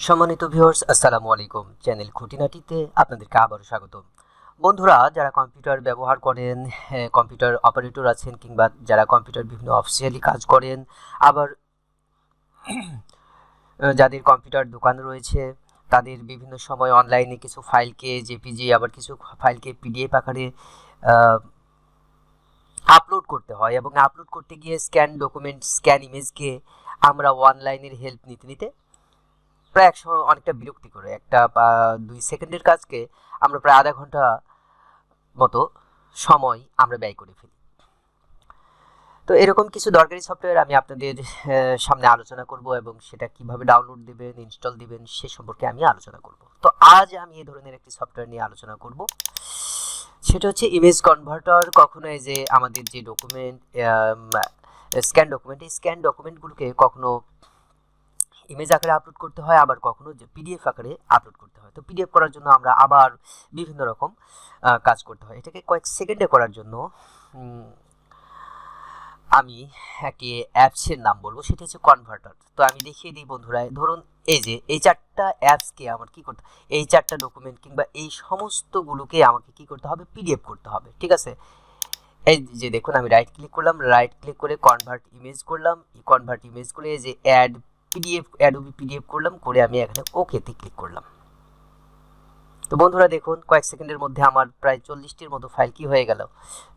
সম্মানিত ভিউয়ার্স আসসালামু আলাইকুম। চ্যানেল খুঁটিনাটিতে আপনাদেরকে আবারও স্বাগত বন্ধুরা, যারা কম্পিউটার ব্যবহার করেন কম্পিউটার অপারেটর আছেন কিংবা যারা কম্পিউটার বিভিন্ন অফিসিয়ালি কাজ করেন, আবার যাদের কম্পিউটার দোকান রয়েছে, তাদের বিভিন্ন সময় অনলাইনে কিছু ফাইলকে জেপিজি আবার কিছু ফাইলকে পিডিএফ আকারে আপলোড করতে হয় এবং আপলোড করতে গিয়ে স্ক্যান ডকুমেন্ট স্ক্যান ইমেজকে আমরা অনলাইনের হেল্প নিতে নিতে প্রায় এক সময় অনেকটা বিরক্তি করে একটা দুই সেকেন্ডের কাজকে আমরা প্রায় আধা ঘণ্টা মতো সময় আমরা ব্যয় করে ফেলি। তো এরকম কিছু দরকারি সফটওয়্যার আমি আপনাদের সামনে আলোচনা করব এবং সেটা কীভাবে ডাউনলোড দিবেন ইনস্টল দিবেন, সে সম্পর্কে আমি আলোচনা করব। তো আজ আমি এই ধরনের একটি সফটওয়্যার নিয়ে আলোচনা করব। সেটা হচ্ছে ইমেজ কনভার্টার কখনো এই যে আমাদের যে ডকুমেন্ট স্ক্যান ডকুমেন্ট এই স্ক্যান ডকুমেন্টগুলোকে কখনো ইমেজ আকারে আপলোড করতে হয়, আবার কখনো যে পিডিএফ আকারে আপলোড করতে হয়। তো পিডিএফ করার জন্য আমরা আবার বিভিন্ন রকম কাজ করতে হয়। এটাকে কয়েক সেকেন্ডে করার জন্য আমি একটি অ্যাপসের নাম বলব, সেটা হচ্ছে কনভার্টার তো আমি দেখিয়ে দিই বন্ধুরা, ধরুন এই যে, এই চারটা অ্যাপসকে আমার কি করতে, এই চারটা ডকুমেন্ট কিংবা এই সমস্তগুলোকে আমাকে কি করতে হবে? পিডিএফ করতে হবে, ঠিক আছে? এই যে দেখুন, আমি রাইট ক্লিক করলাম রাইট ক্লিক করে কনভার্ট ইমেজ করলাম। কনভার্ট ইমেজ করে এই যে অ্যাড পিডিএফ অ্যাডোবি পিডিএফ করলাম, করে আমি এখানে ওকেতে ক্লিক করলাম। তো বন্ধুরা দেখুন, কয়েক সেকেন্ডের মধ্যে আমার প্রায় চল্লিশটির মতো ফাইল কি হয়ে গেল?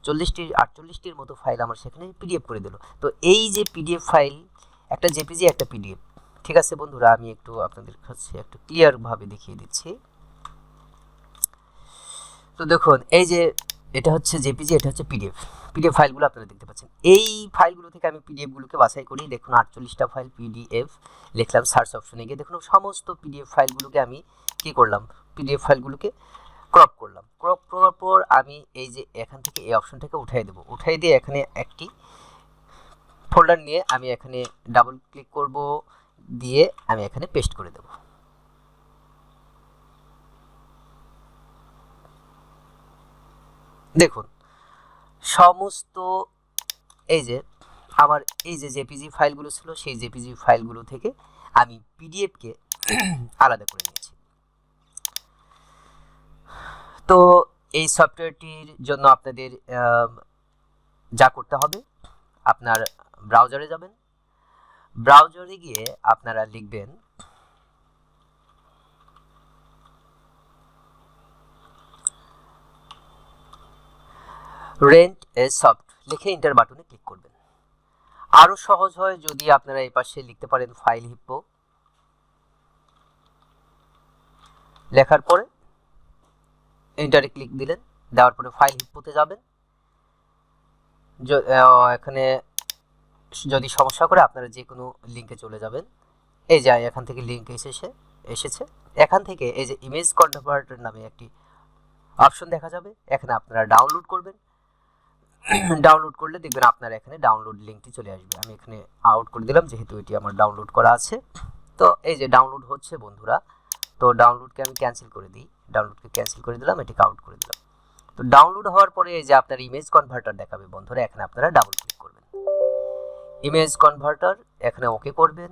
চল্লিশটির আটচল্লিশটির মতো ফাইল আমার সেখানে পিডিএফ করে দিল। তো এই যে পিডিএফ ফাইল একটা জেপিজি একটা পিডিএফ ঠিক আছে বন্ধুরা, আমি একটু আপনাদের কাছে একটু ক্লিয়ারভাবে দেখিয়ে দিচ্ছি। তো দেখুন, এই যে এটা হচ্ছে জেপিজি, এটা হচ্ছে পিডিএফ। পিডিএফ ফাইলগুলো আপনারা দেখতে পাচ্ছেন। এই ফাইলগুলো থেকে আমি পিডিএফগুলোকে বাছাই করি। দেখুন, আটচল্লিশটা ফাইল পিডিএফ। লিখলাম সার্চ অপশনে গিয়ে দেখুন, সমস্ত পিডিএফ ফাইলগুলোকে আমি কি করলাম? পিডিএফ ফাইলগুলোকে ক্রপ করলাম। ক্রপ করার পর আমি এই যে এখান থেকে এই অপশনটাকে উঠাই দেবো। উঠাই দিয়ে এখানে একটি ফোল্ডার নিয়ে আমি এখানে ডাবল ক্লিক করব। দিয়ে আমি এখানে পেস্ট করে দেব। দেখুন, সমস্ত এই যে আমার এই যে জেপিজি ফাইলগুলো ছিল, সেই জেপিজি ফাইলগুলো থেকে আমি পিডিএফকে আলাদা করে নিয়েছি। তো এই সফটওয়্যারটির জন্য আপনাদের যা করতে হবে, আপনার ব্রাউজারে যাবেন। ব্রাউজারে গিয়ে আপনারা লিখবেন রেন্ট এ সফট লিখে ইন্টার বাটনে ক্লিক করবেন। আরও সহজ হয় যদি আপনারা এই পাশে লিখতে পারেন ফাইল হিপ্পো লেখার পরে এন্টারে ক্লিক দিলেন। দেওয়ার পরে ফাইল হিপ্পোতে যাবেন। এখানে যদি সমস্যা করে আপনারা যে কোনো লিঙ্কে চলে যাবেন। এই যে এখান থেকে লিঙ্ক এসেছে এসেছে। এখান থেকে এই যে ইমেজ কনভার্টার নামে একটি অপশন দেখা যাবে। এখানে আপনারা ডাউনলোড করবেন। ডাউনলোড করলে দেখবেন আপনার এখানে ডাউনলোড লিঙ্কটি চলে আসবে। আমি এখানে আউট করে দিলাম, যেহেতু এটি আমার ডাউনলোড করা আছে। তো এই যে ডাউনলোড হচ্ছে বন্ধুরা, তো ডাউনলোডকে আমি ক্যান্সেল করে দিই। ডাউনলোডকে ক্যান্সেল করে দিলাম, এটিকে আউট করে দিলাম। তো ডাউনলোড হওয়ার পরে এই যে আপনার ইমেজ কনভার্টার দেখাবে বন্ধুরা, এখানে আপনারা ডাবল ক্লিক করবেন। ইমেজ কনভার্টার এখানে ওকে করবেন।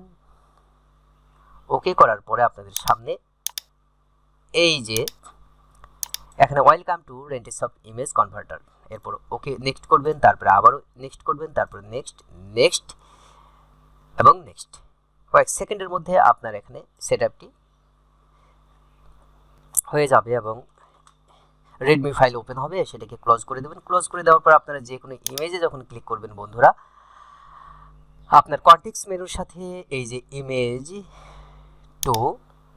ওকে করার পরে আপনাদের সামনে এই যে, এখানে welcome to rentasoft image converter এরপর ওকে নেক্সট করবেন, তারপরে আবারও নেক্সট করবেন, তারপরে নেক্সট নেক্সট এবং নেক্সট কয়েক সেকেন্ডের মধ্যে আপনার এখানে সেট আপটি হয়ে যাবে এবং রেডমি ফাইল ওপেন হবে, সেটাকে ক্লোজ করে দেবেন। ক্লোজ করে দেওয়ার পর আপনারা যে কোনো ইমেজে যখন ক্লিক করবেন বন্ধুরা, আপনার কন্টেক্স মেনুর সাথে এই যে ইমেজ টু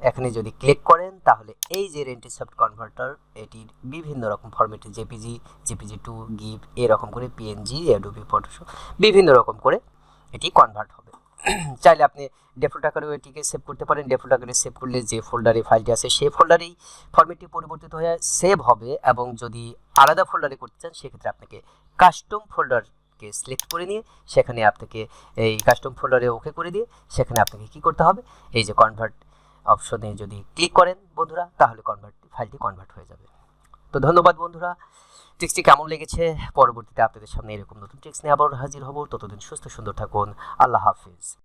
এখানে যদি ক্লিক করেন, তাহলে এই যে রেন্টি সফট কনভার্টার এটির বিভিন্ন রকম ফরম্যাটে জেপিজি জেপিজি টু গিফ এরকম করে পিএনজি অ্যাডোবি ফটোশপ বিভিন্ন রকম করে এটি কনভার্ট হবে। চাইলে আপনি ডিফল্ট আকারেও এটিকে সেভ করতে পারেন। ডিফল্ট আকারে সেভ করলে যে ফোল্ডারে ফাইলটি আছে, সেই ফোল্ডারেই ফরম্যাটটি পরিবর্তিত হয়ে সেভ হবে এবং যদি আলাদা ফোল্ডারে করতে চান, সেক্ষেত্রে আপনাকে কাস্টম ফোল্ডারকে সিলেক্ট করে নিয়ে সেখানে আপনাকে এই কাস্টম ফোল্ডারে ওকে করে দিয়ে সেখানে আপনাকে কি করতে হবে? এই যে কনভার্ট অপশনে যদি ক্লিক করেন বন্ধুরা, তাহলে কনভার্ট ফাইলটি কনভার্ট হয়ে যাবে। তো ধন্যবাদ বন্ধুরা। ট্রিক্সটি কেমন লেগেছে? পরবর্তীতে আপনাদের সামনে এরকম নতুন ট্রিক্স নিয়ে আবার হাজির হব। ততদিন সুস্থ সুন্দর থাকুন। আল্লাহ হাফিজ।